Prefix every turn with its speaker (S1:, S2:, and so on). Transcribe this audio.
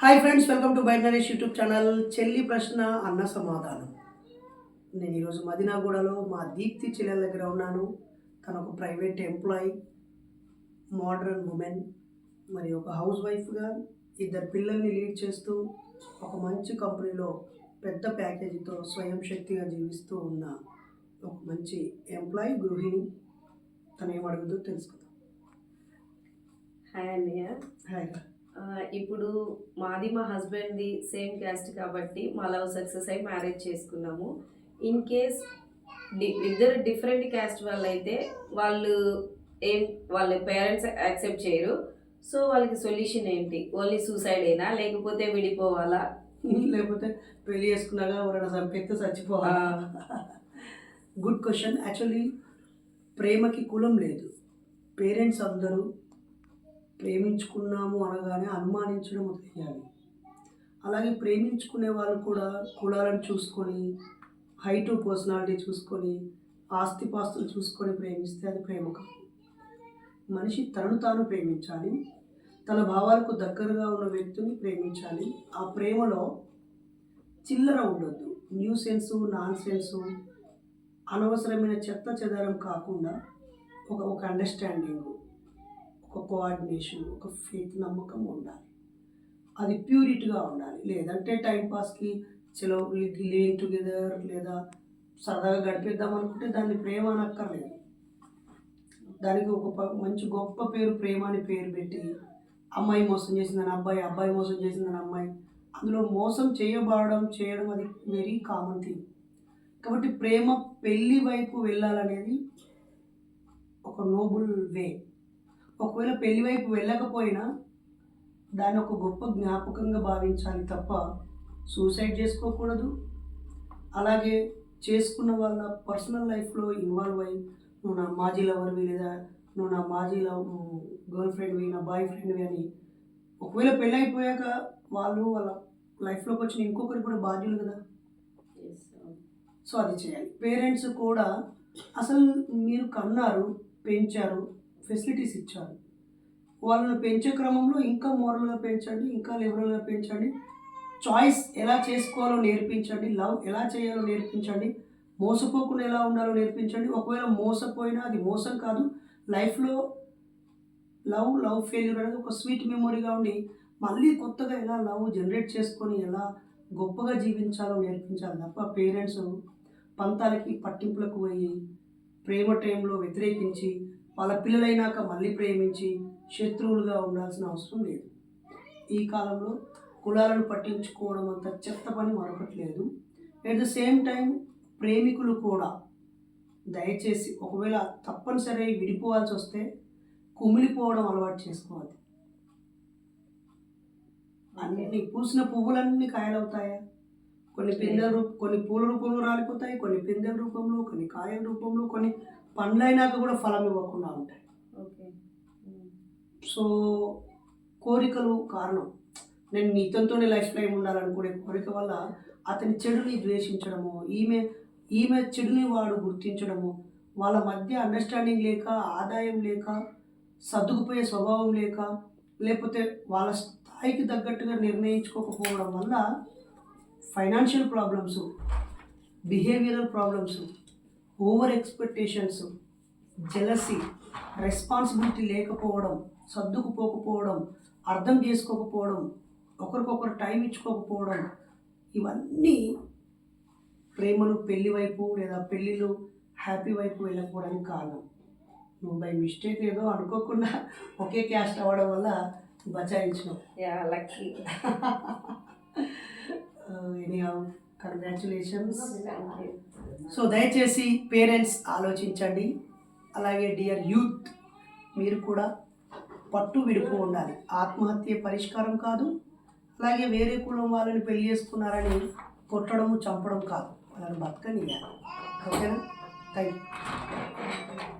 S1: Hi friends welcome to byte Naresh YouTube channel చెల్లి ప్రశ్న అన్న సమాధానం. నేను ఈరోజు మదినాగూడలో మా దీప్తి చెల్లెల దగ్గర ఉన్నాను. తను ఒక ప్రైవేట్ ఎంప్లాయీ మోడర్న్ ఉమెన్ మరి ఒక హౌస్ వైఫ్గా ఇద్దరు పిల్లల్ని లీడ్ చేస్తూ ఒక మంచి కంపెనీలో పెద్ద ప్యాకేజీతో స్వయం శక్తిగా జీవిస్తూ ఉన్న ఒక మంచి ఎంప్లాయీ గృహిణి. తను ఏమడుగుతుందో తెలుసుకుందాం.
S2: హాయ్ అన్నయ్య.
S1: హాయ్
S2: ఇప్పుడు మాది మా హస్బెండ్ది సేమ్ క్యాస్ట్ కాబట్టి మా లవ్ సక్సెస్ అయి మ్యారేజ్ చేసుకున్నాము. ఇన్ కేస్ ఇద్దరు డిఫరెంట్ క్యాస్ట్ వాళ్ళు అయితే వాళ్ళు ఏం వాళ్ళ పేరెంట్స్ యాక్సెప్ట్ చేయరు. సో వాళ్ళకి సొల్యూషన్ ఏంటి? ఓన్లీ సూసైడ్ అయినా లేకపోతే విడిపోవాలా?
S1: లేకపోతే పెళ్ళి చేసుకున్నాక ఎవరైనా చంపేస్తే చచ్చిపోవాలి? Good question. యాక్చువల్లీ ప్రేమకి కులం లేదు. పేరెంట్స్ అందరూ ప్రేమించుకున్నాము అనగానే అనుమానించడం మొదలయ్యాలి అలాగే ప్రేమించుకునే వాళ్ళు కూడా కులాలను చూసుకొని హైటు పర్సనాలిటీ చూసుకొని ఆస్తిపాస్తులు చూసుకొని ప్రేమిస్తే అది ప్రేమ కాదు మనిషి తనను తాను ప్రేమించాలి తన భావాలకు దగ్గరగా ఉన్న వ్యక్తిని ప్రేమించాలి. ఆ ప్రేమలో చిల్లర ఉండొద్దు న్యూ సెన్సు నాన్ సెన్సు అనవసరమైన చెత్త చెదారం కాకుండా ఒక ఒక అండర్స్టాండింగ్ ఒక కోఆర్డినేషన్ ఒక ఫేత్ నమ్మకం ఉండాలి. అది ప్యూరిటీగా ఉండాలి. లేదంటే టైంపాస్కి చలో లివింగ్ టుగెదర్ లేదా సరదాగా గడిపేద్దాం అనుకుంటే దాన్ని ప్రేమ అనక్కర్లేదు దానికి ఒక మంచి గొప్ప పేరు ప్రేమ అని పేరు పెట్టి అమ్మాయి మోసం చేసిందని అబ్బాయి అబ్బాయి మోసం చేసిందని అమ్మాయి. అందులో మోసం చేయబడడం చేయడం అది వెరీ కామన్ థింగ్ కాబట్టి ప్రేమ పెళ్ళి వైపు వెళ్ళాలనేది ఒక నోబుల్ వే ఒకవేళ పెళ్ళి వైపు వెళ్ళకపోయినా దాన్ని ఒక గొప్ప జ్ఞాపకంగా భావించాలి తప్ప సూసైడ్ చేసుకోకూడదు. అలాగే చేసుకున్న వాళ్ళ పర్సనల్ లైఫ్లో ఇన్వాల్వ్ అయ్యి నువ్వు నా మాజీ లవర్వి లేదా నువ్వు నా మాజీ లవ్ గర్ల్ ఫ్రెండ్వి నా బాయ్ ఫ్రెండ్వి అని ఒకవేళ పెళ్ళి అయిపోయాక వాళ్ళు వాళ్ళ లైఫ్లోకి వచ్చిన ఇంకొకరికి కూడా బాధ్యులు కదా? సో అది చేయాలి. పేరెంట్స్ కూడా అసలు మీరు కన్నారు పెంచారు ఫెసిలిటీస్ ఇచ్చారు. వాళ్ళని పెంచే క్రమంలో ఇంకా మోరల్గా పెంచండి ఇంకా లిబరల్గా పెంచండి. చాయిస్ ఎలా చేసుకోవాలో నేర్పించండి లవ్ ఎలా చేయాలో నేర్పించండి మోసపోకుండా ఎలా ఉండాలో నేర్పించండి. ఒకవేళ మోసపోయినా అది మోసం కాదు. లైఫ్లో లవ్ లవ్ ఫెయిల్యూర్ అనేది ఒక స్వీట్ మెమొరీగా ఉండి మళ్ళీ కొత్తగా ఎలా లవ్ జనరేట్ చేసుకొని ఎలా గొప్పగా జీవించాలో నేర్పించాలి తప్ప పేరెంట్స్ పంతాలకి పట్టింపులకు పోయి ప్రేమ టైంలో వ్యతిరేకించి వాళ్ళ పిల్లలైనాక మళ్ళీ ప్రేమించి శత్రువులుగా ఉండాల్సిన అవసరం లేదు. ఈ కాలంలో కులాలను పట్టించుకోవడం అంత చెత్త పని మరొకటి లేదు ఎట్ ద సేమ్ టైం ప్రేమికులు కూడా దయచేసి ఒకవేళ తప్పనిసరి విడిపోవాల్సి వస్తే కుమిలిపోవడం అలవాటు చేసుకోవాలి. అన్ని పూసిన పువ్వులన్నీ కాయలవుతాయా? కొన్ని పిందెల రూప కొన్ని పూల రూపంలో రాలిపోతాయి కొన్ని పిందెల రూపంలో కొన్ని కాయల రూపంలో కొన్ని పండ్లైనాక కూడా ఫలం ఇవ్వకుండా ఉంటాయి.
S2: ఓకే.
S1: సో కోరికలు కారణం. నేను నీతంతోనే లైఫ్ టైం ఉండాలనుకునే కోరిక వల్ల అతని చెడుని ద్వేషించడము ఈమె ఈమె చెడుని వాడు గుర్తించడము వాళ్ళ మధ్య అండర్స్టాండింగ్ లేక ఆదాయం లేక సర్దుకుపోయే స్వభావం లేక లేకపోతే వాళ్ళ స్థాయికి తగ్గట్టుగా నిర్ణయించుకోకపోవడం వల్ల financial problems behavioural problems over expectations jealousy responsibility లేకపోవడం సర్దుకుపోకపోవడం అర్థం చేసుకోకపోవడం ఒకరికొకరు టైం ఇచ్చుకోకపోవడం ఇవన్నీ ప్రేమలు పెళ్ళి వైపు లేదా పెళ్ళిళ్ళు హ్యాపీ వైపు వెళ్ళకపోవడానికి కారణం. నువ్వు బై మిస్టేక్ ఏదో అనుకోకుండా ఒకే క్యాస్ట్ అవ్వడం వల్ల బచాయించినావు.
S2: Yeah lucky.
S1: Any congratulations so దయచేసి పేరెంట్స్ ఆలోచించండి. అలాగే డియర్ యూత్ మీరు కూడా పట్టు విడుపు ఉండాలి. ఆత్మహత్య పరిష్కారం కాదు. అలాగే వేరే కులం వాళ్ళని పెళ్ళి చేసుకున్నారని కొట్టడము చంపడం కాదు. వాళ్ళని బతకనియాలి ఓకేనా? Thank you